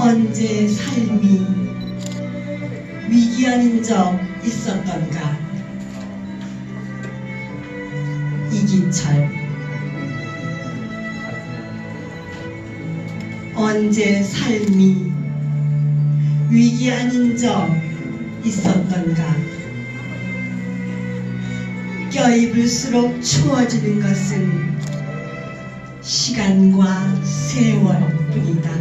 언제 삶이 위기 아닌 적 있었던가? 이기철 언제 삶이 위기 아닌 적 있었던가? 껴입을수록 추워지는 것은 시간과 세월뿐이다.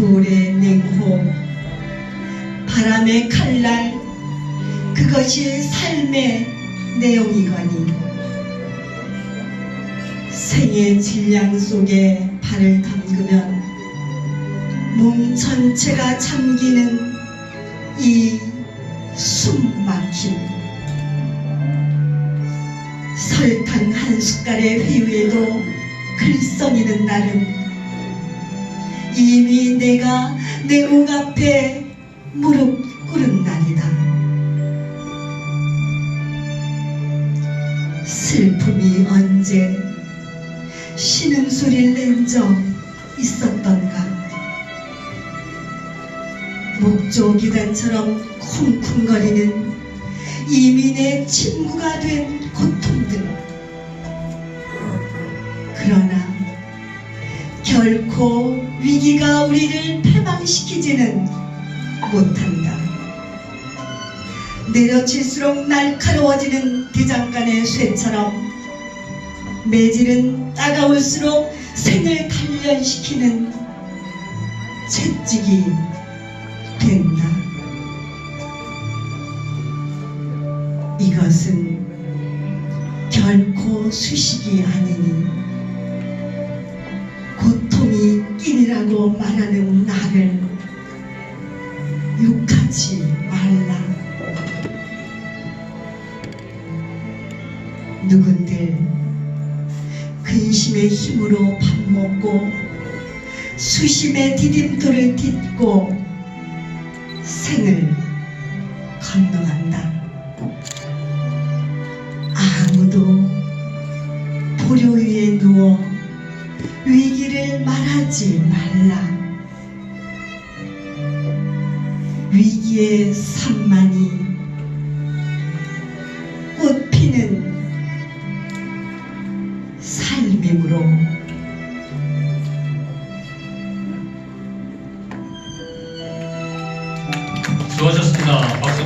냉호, 바람의 칼날, 그것이 삶의 내용이거니. 생의 질량 속에 발을 담그면 몸 전체가 잠기는 이 숨막힘. 설탕 한 숟갈의 회유에도 글썽이는 나름 이미 내가 내 목 앞에 무릎 꿇은 날이다. 슬픔이 언제 신음소리를 낸 적 있었던가? 목조 기단처럼 쿵쿵거리는 이민의 친구가 된 고통들. 그러나 결코 위기가 우리를 패망시키지는 못한다 내려칠수록 날카로워지는 대장간의 쇠처럼 매질은 따가울수록 생을 단련시키는 채찍이 된다. 이것은 결코 수식이 아니니 끼니라고 말하는 나를 욕하지 말라. 누군들 근심의 힘으로 밥 먹고 수심의 디딤돌을 딛고 생을 건너간다. 위기를 말하지 말라. 위기의 산만이 꽃 피는 삶이므로 수고하셨습니다. 박수.